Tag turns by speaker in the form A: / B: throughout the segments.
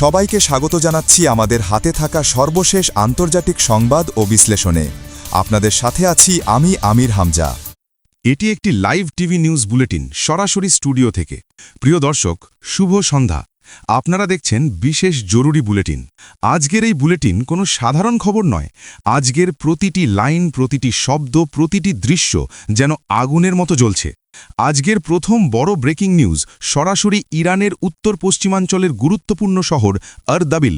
A: সবাইকে স্বাগত জানাচ্ছি আমাদের হাতে থাকা সর্বশেষ আন্তর্জাতিক সংবাদ ও বিশ্লেষণে। আপনাদের সাথে আছি আমি আমির হামজা।
B: এটি একটি লাইভ টিভি নিউজ বুলেটিন সরাসরি স্টুডিও থেকে। প্রিয় দর্শক, শুভ সন্ধ্যা। আপনারা দেখছেন বিশেষ জরুরি বুলেটিন। আজকের এই বুলেটিন কোনো সাধারণ খবর নয়। আজকের প্রতিটি লাইন, প্রতিটি শব্দ, প্রতিটি দৃশ্য যেন আগুনের মতো জ্বলছে। আজকের প্রথম বড় ব্রেকিং নিউজ সরাসরি ইরানের উত্তর পশ্চিমাঞ্চলের গুরুত্বপূর্ণ শহর আরদাবিল।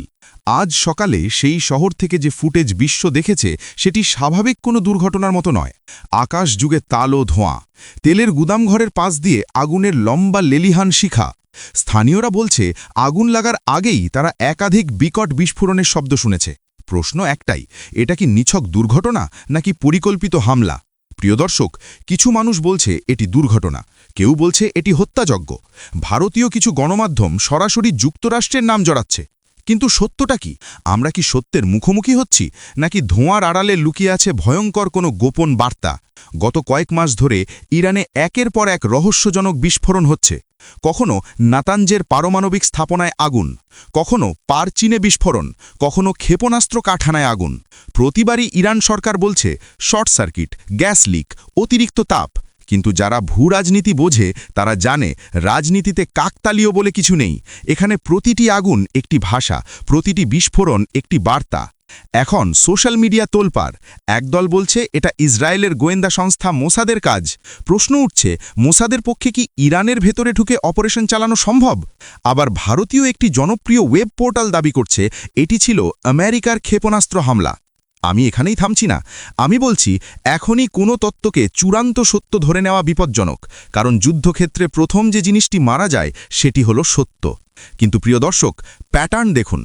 B: আজ সকালে সেই শহর থেকে যে ফুটেজ বিশ্ব দেখেছে, সেটি স্বাভাবিক কোনো দুর্ঘটনার মতো নয়। আকাশ যুগে তালো ধোঁয়া। তেলের গুদামঘরের পাশ দিয়ে আগুনের লম্বা লেলিহান শিখা। স্থানীয়রা বলছে, আগুন লাগার আগেই তারা একাধিক বিকট বিস্ফোরণের শব্দ শুনেছে। প্রশ্ন একটাই, এটা কি নিছক দুর্ঘটনা নাকি পরিকল্পিত হামলা? প্রিয় দর্শক, কিছু মানুষ বলছে এটি দুর্ঘটনা। কেউ বলছে এটি হত্যাযজ্ঞ। ভারতীয় কিছু গণমাধ্যম সরাসরি যুক্তরাষ্ট্রের নাম জড়াচ্ছে। কিন্তু সত্যটা কি? আমরা কি সত্যের মুখোমুখি হচ্ছি? নাকি ধোঁয়ার আড়ালে লুকিয়ে আছে ভয়ঙ্কর কোনো গোপন বার্তা? গত কয়েক মাস ধরে ইরানে একের পর এক রহস্যজনক বিস্ফোরণ হচ্ছে। কখনো নাতাঞ্জের পারমাণবিক স্থাপনায় আগুন, কখনো পারচিনে বিস্ফোরণ, কখনো ক্ষেপণাস্ত্র কাঠানায় আগুন। প্রতিবারই ইরান সরকার বলছে, শর্ট সার্কিট, গ্যাস লিক, অতিরিক্ত তাপ। কিন্তু যারা ভূ রাজনীতি বোঝে, তারা জানে রাজনীতিতে কাকতালীয় বলে কিছু নেই। এখানে প্রতিটি আগুন একটি ভাষা, প্রতিটি বিস্ফোরণ একটি বার্তা। এখন সোশ্যাল মিডিয়া তোলপার একদল বলছে, এটা ইসরায়েলের গোয়েন্দা সংস্থা মোসাদের কাজ। প্রশ্ন উঠছে, মোসাদের পক্ষে কি ইরানের ভেতরে ঢুকে অপারেশন চালানো সম্ভব? আবার ভারতীয় একটি জনপ্রিয় ওয়েব পোর্টাল দাবি করছে, এটি ছিল আমেরিকার ক্ষেপণাস্ত্র হামলা। আমি এখানেই থামছি না। আমি বলছি, এখনই কোনো তত্ত্বকে চূড়ান্ত সত্য ধরে নেওয়া বিপজ্জনক, কারণ যুদ্ধক্ষেত্রে প্রথম যে জিনিসটি মারা যায়, সেটি হলো সত্য। কিন্তু প্রিয় দর্শক প্যাটার্ন দেখুন।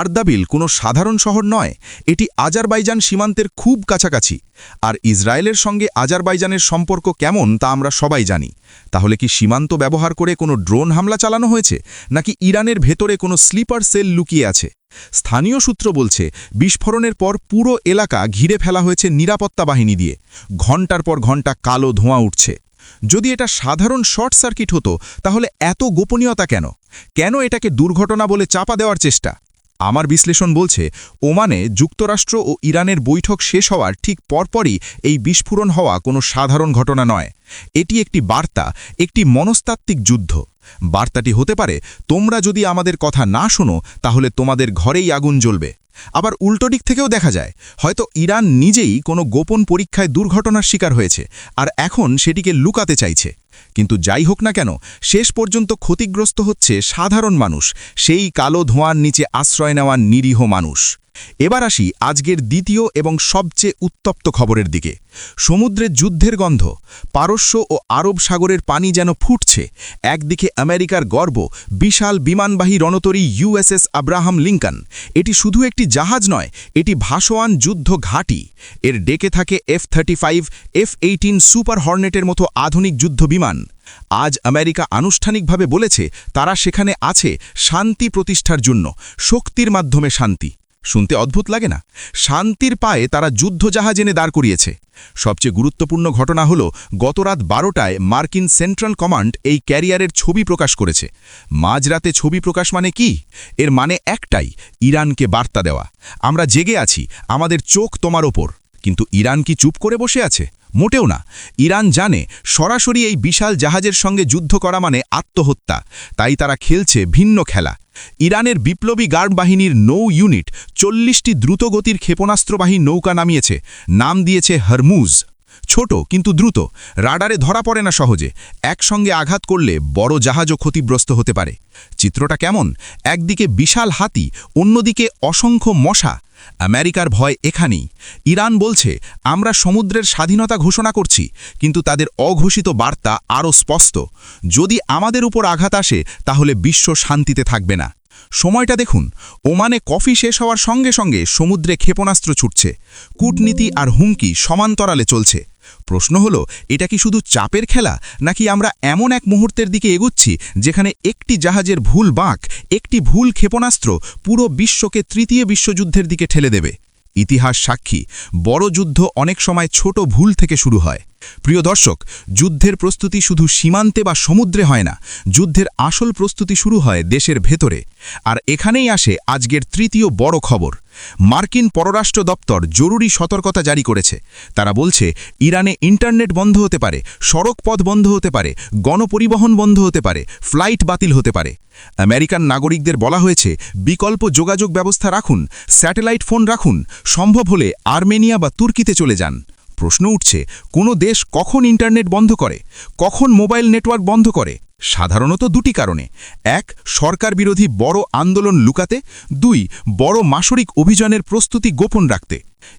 B: আর্দাবিল কোনো সাধারণ শহর নয়, এটি আজারবাইজান সীমান্তের খুব কাছাকাছি। আর ইসরায়েলের সঙ্গে আজারবাইজানের সম্পর্ক কেমন তা আমরা সবাই জানি। তাহলে কি সীমান্ত ব্যবহার করে কোনো ড্রোন হামলা চালানো হয়েছে, নাকি ইরানের ভেতরে কোনো স্লিপার সেল লুকিয়ে আছে? স্থানীয় সূত্র বলছে, বিস্ফোরণের পর পুরো এলাকা ঘিরে ফেলা হয়েছে নিরাপত্তা বাহিনী দিয়ে। ঘণ্টার পর ঘণ্টা কালো ধোঁয়া উঠছে। যদি এটা সাধারণ শর্ট সার্কিট হতো, তাহলে এত গোপনীয়তা কেন? কেন এটাকে দুর্ঘটনা বলে চাপা দেওয়ার চেষ্টা? আমার বিশ্লেষণ বলছে, ওমানে যুক্তরাষ্ট্র ও ইরানের বৈঠক শেষ হওয়ার ঠিক পরপরই এই বিস্ফোরণ হওয়া কোনো সাধারণ ঘটনা নয়। এটি একটি বার্তা, একটি মনস্তাত্ত্বিক যুদ্ধ। বার্তাটি হতে পারে, তোমরা যদি আমাদের কথা না শোনো, তাহলে তোমাদের ঘরেই আগুন জ্বলবে। আবার উল্টো দিক থেকেও দেখা যায়। হয়তো ইরান নিজেই কোনো গোপন পরীক্ষায় দুর্ঘটনার শিকার হয়েছে, আর এখন সেটিকে লুকাতে চাইছে। কিন্তু যাই হোক না কেন, শেষ পর্যন্ত ক্ষতিগ্রস্ত হচ্ছে সাধারণ মানুষ, সেই কালো ধোঁয়ার নিচে আশ্রয় নেওয়া নিরীহ মানুষ। এবার আসি আজকের দ্বিতীয় এবং সবচেয়ে উত্তপ্ত খবরের দিকে। সমুদ্রের যুদ্ধের গন্ধ, পারস্য ও আরব সাগরের পানি যেন ফুটছে, একদিকে আমেরিকার গর্ব, বিশাল বিমানবাহী রণতরী ইউএসএস আব্রাহাম লিঙ্কন। এটি শুধু একটি জাহাজ নয়, এটি ভাসোয়ান যুদ্ধ ঘাঁটি। এর ডেকে থাকে F thirty five, F eighteen super হর্নেটের মতো আধুনিক যুদ্ধ বিমান আজ আমেরিকা আনুষ্ঠানিকভাবে বলেছে, তারা সেখানে আছে শান্তি প্রতিষ্ঠার জন্য, শক্তির মাধ্যমে শান্তি। শুনতে অদ্ভুত লাগে না? শান্তির পায়ে তারা যুদ্ধজাহাজ এনে দাঁড় করিয়েছে। সবচেয়ে গুরুত্বপূর্ণ ঘটনা হল, গতরাত বারোটায় মার্কিন সেন্ট্রাল কমান্ড এই ক্যারিয়ারের ছবি প্রকাশ করেছে। মাঝরাতে ছবি প্রকাশ মানে কি? এর মানে একটাই, ইরানকে বার্তা দেওয়া। আমরা জেগে আছি, আমাদের চোখ তোমার ওপর। কিন্তু ইরান কি চুপ করে বসে আছে? মোটেও না। ইরান জানে সরাসরি এই বিশাল জাহাজের সঙ্গে যুদ্ধ করা মানে আত্মহত্যা। তাই তারা খেলছে ভিন্ন খেলা। ইরানের বিপ্লবী গার্ড বাহিনীর নৌ ইউনিট চল্লিশটি দ্রুতগতির ক্ষেপণাস্ত্রবাহী নৌকা নামিয়েছে। নাম দিয়েছে হরমুজ। ছোট কিন্তু দ্রুত। রাডারে ধরা পড়ে না সহজে। একসঙ্গে আঘাত করলে বড় জাহাজও ক্ষতিগ্রস্ত হতে পারে। চিত্রটা কেমন? একদিকে বিশাল হাতি, অন্যদিকে অসংখ্য মশা। আমেরিকার ভয় এখানেই। ইরান বলছে, আমরা সমুদ্রের স্বাধীনতা ঘোষণা করছি, কিন্তু তাদের অঘোষিত বার্তা আরও স্পষ্ট। যদি আমাদের উপর আঘাত আসে, তাহলে বিশ্ব শান্তিতে থাকবে না। সময়টা দেখুন, ওমানে কফি শেষ হওয়ার সঙ্গে সঙ্গে সমুদ্রে ক্ষেপণাস্ত্র ছুটছে। কূটনীতি আর হুমকি সমান্তরালে চলছে। প্রশ্ন হল, এটা কি শুধু চাপের খেলা, নাকি আমরা এমন এক মুহূর্তের দিকে এগুচ্ছি, যেখানে একটি জাহাজের ভুল বাঁক, একটি ভুল ক্ষেপণাস্ত্র পুরো বিশ্বকে তৃতীয় বিশ্বযুদ্ধের দিকে ঠেলে দেবে? ইতিহাস সাক্ষী, বড় যুদ্ধ অনেক সময় ছোট ভুল থেকে শুরু হয়। প্রিয় দর্শক, যুদ্ধের প্রস্তুতি শুধু সীমান্তে বা সমুদ্রে হয় না, যুদ্ধের আসল প্রস্তুতি শুরু হয় দেশের ভেতরে। আর এখানেই আসে আজকের তৃতীয় বড় খবর। মার্কিন পররাষ্ট্র দপ্তর জরুরি সতর্কতা জারি করেছে। তারা বলছে, ইরানে ইন্টারনেট বন্ধ হতে পারে, সড়ক পথ বন্ধ হতে পারে, গণপরিবহন বন্ধ হতে পারে, ফ্লাইট বাতিল হতে পারে। আমেরিকান নাগরিকদের বলা হয়েছে, বিকল্প যোগাযোগ ব্যবস্থা রাখুন, স্যাটেলাইট ফোন রাখুন, সম্ভব হলে আর্মেনিয়া বা তুর্কিতে চলে যান। প্রশ্ন উঠছে, কোনো দেশ কখন ইন্টারনেট বন্ধ করে, কখন মোবাইল নেটওয়ার্ক বন্ধ করে? সাধারণত দুটি কারণে। এক সরকার বিরোধী বড় আন্দোলন লুকাতে। দুই, বড় মাসরিক অভিযানের প্রস্তুতি গোপন রাখতে।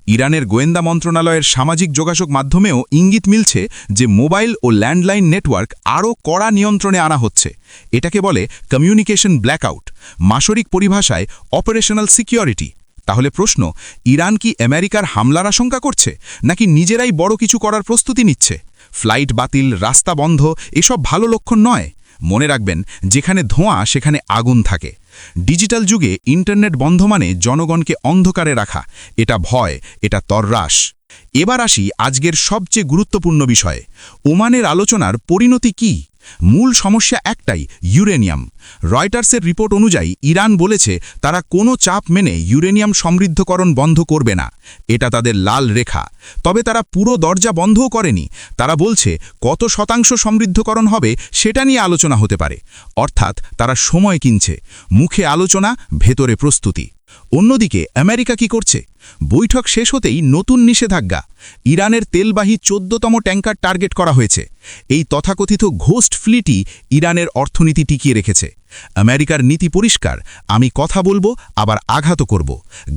B: ইরানের গোয়েন্দা মন্ত্রণালয়ের সামাজিক যোগাযোগ মাধ্যমেও ইঙ্গিত মিলছে যে মোবাইল ও ল্যান্ডলাইন নেটওয়ার্ক আরও কড়া নিয়ন্ত্রণে আনা হচ্ছে। এটাকে বলে কমিউনিকেশন ব্ল্যাকআউট, মাসরিক পরিভাষায় অপারেশনাল সিকিউরিটি। তাহলে প্রশ্ন, ইরান কি আমেরিকার হামলার আশঙ্কা করছে, নাকি নিজেরাই বড় কিছু করার প্রস্তুতি নিচ্ছে? ফ্লাইট বাতিল, রাস্তা বন্ধ, এসব ভালো লক্ষণ নয়। মনে রাখবেন, যেখানে ধোঁয়া, সেখানে আগুন থাকে। ডিজিটাল যুগে ইন্টারনেট বন্ধ মানে জনগণকে অন্ধকারে রাখা। এটা ভয়, এটা তররাস। এবার আসি আজকের সবচেয়ে গুরুত্বপূর্ণ বিষয়ে। ওমানের আলোচনার পরিণতি কি? মূল সমস্যা একটাই, ইউরেনিয়াম। রয়টার্সের রিপোর্ট অনুযায়ী, ইরান বলেছে তারা কোনো চাপ মেনে ইউরেনিয়াম সমৃদ্ধকরণ বন্ধ করবে না। এটা তাদের লাল রেখা। তবে তারা পুরো দরজা বন্ধও করেনি। তারা বলছে, কত শতাংশ সমৃদ্ধকরণ হবে সেটা নিয়ে আলোচনা হতে পারে। অর্থাৎ তারা সময় কিনছে। মুখে আলোচনা, ভেতরে প্রস্তুতি। অন্যদিকে আমেরিকা কি করছে? বৈঠক শেষ হতেই নতুন নিষেধাজ্ঞা। ইরানের তেলবাহী চোদ্দতম ট্যাঙ্কার টার্গেট করা হয়েছে। এই তথাকথিত ঘোস্ট ফ্লিটই ইরানের অর্থনীতি টিকিয়ে রেখেছে। আমেরিকার নীতি পরিষ্কার, আমি কথা বলব, আবার আঘাত করব।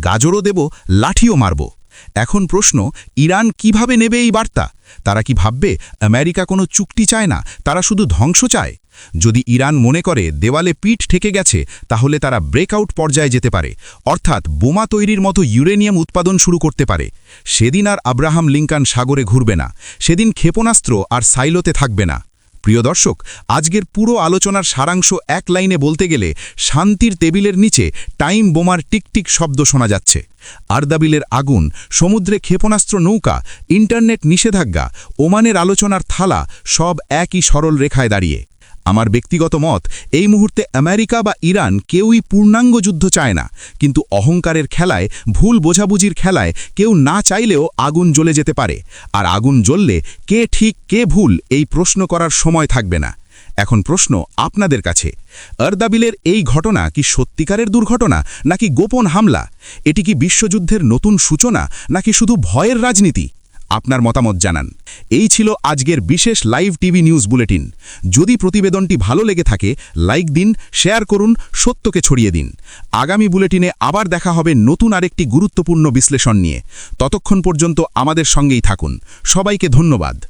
B: গাজরও দেব, লাঠিও মারব। এখন প্রশ্ন, ইরান কীভাবে নেবে এই বার্তা? তারা কি ভাববে, আমেরিকা কোনো চুক্তি চায় না, তারা শুধু ধ্বংস চায়? যদি ইরান মনে করে দেওয়ালে পিঠ ঠেকে গেছে, তাহলে তারা ব্রেকআউট পর্যায়ে যেতে পারে। অর্থাৎ বোমা তৈরির মতো ইউরেনিয়াম উৎপাদন শুরু করতে পারে। সেদিন আর আব্রাহাম লিঙ্কান সাগরে ঘুরবে না। সেদিন ক্ষেপণাস্ত্র আর সাইলোতে থাকবে না। প্রিয় দর্শক, আজকের পুরো আলোচনার সারাংশ এক লাইনে বলতে গেলে শান্তির টেবিলের নিচে টাইম বোমার টিকটিক শব্দ শোনা যাচ্ছে। আরদাবিলের আগুন, সমুদ্রে ক্ষেপণাস্ত্র নৌকা, ইন্টারনেট নিষেধাজ্ঞা, ওমানের আলোচনার থালা সব একই সরল রেখায় দাঁড়িয়ে। আমার ব্যক্তিগত মত, এই মুহূর্তে আমেরিকা বা ইরান কেউই পূর্ণাঙ্গ যুদ্ধ চায় না। কিন্তু অহংকারের খেলায়, ভুল বোঝাবুঝির খেলায় কেউ না চাইলেও আগুন জ্বলে যেতে পারে। আর আগুন জ্বললে কে ঠিক, কে ভুল এই প্রশ্ন করার সময় থাকবে না। এখন প্রশ্ন আপনাদের কাছে। আরদাবিলের এই ঘটনা কি সত্যিকারের দুর্ঘটনা, নাকি গোপন হামলা? এটি কি বিশ্বযুদ্ধের নতুন সূচনা, নাকি শুধু ভয়ের রাজনীতি? আপনার মতামত জানান। এই ছিল আজকের বিশেষ লাইভ টিভি নিউজ বুলেটিন। যদি প্রতিবেদনটি ভালো লেগে থাকে, লাইক দিন, শেয়ার করুন, সত্যকে ছড়িয়ে দিন। আগামী বুলেটিনে আবার দেখা হবে নতুন আরেকটি গুরুত্বপূর্ণ বিশ্লেষণ নিয়ে। ততক্ষণ পর্যন্ত আমাদের সঙ্গেই থাকুন। সবাইকে ধন্যবাদ।